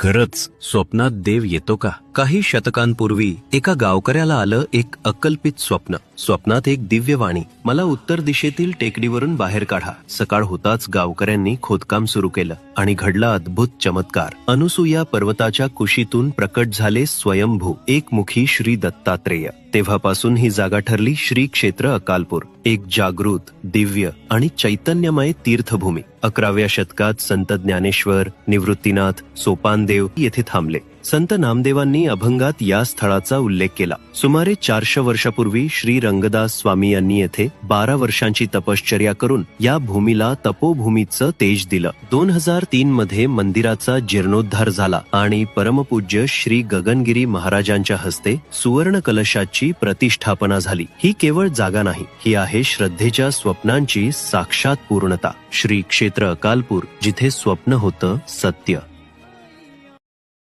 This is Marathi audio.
खरंच स्वप्नात देव येतो का? काही शतकांपूर्वी एका गावकऱ्याला आलं एक अकल्पित स्वप्न. स्वप्नात एक दिव्यवाणी. मला उत्तर दिशेतील टेकडीवरून बाहेर काढा. सकाळ होताच गावकऱ्यांनी खोदकाम सुरू केलं आणि घडला अद्भुत चमत्कार. अनुसुया पर्वताच्या कुशीतून प्रकट झाले स्वयंभू. एकमुखी श्री दत्तात्रेय. तेव्हापासून ही जागा ठरली श्री क्षेत्र अकालपूर. एक जागृत दिव्य आणि चैतन्यमय तीर्थभूमी. अकराव्या शतकात संत ज्ञानेश्वर निवृत्तीनाथ सोपानदेव येथे थांबले. संत नामदेवांनी अभंगात या स्थळाचा उल्लेख केला. सुमारे चारशे वर्षापूर्वी श्री रंगदास स्वामी यांनी येथे बारा वर्षांची तपश्चर्या करून या भूमीला तपोभूमीचं तेज दिलं. दोन हजार तीन मध्ये मंदिराचा जीर्णोद्धार झाला आणि परमपूज्य श्री गगनगिरी महाराजांच्या हस्ते सुवर्ण कलशाची प्रतिष्ठापना झाली. ही केवळ जागा नाही ही आहे श्रद्धेच्या स्वप्नांची साक्षात पूर्णता. श्री क्षेत्र अकालपूर जिथे स्वप्न होतं सत्य.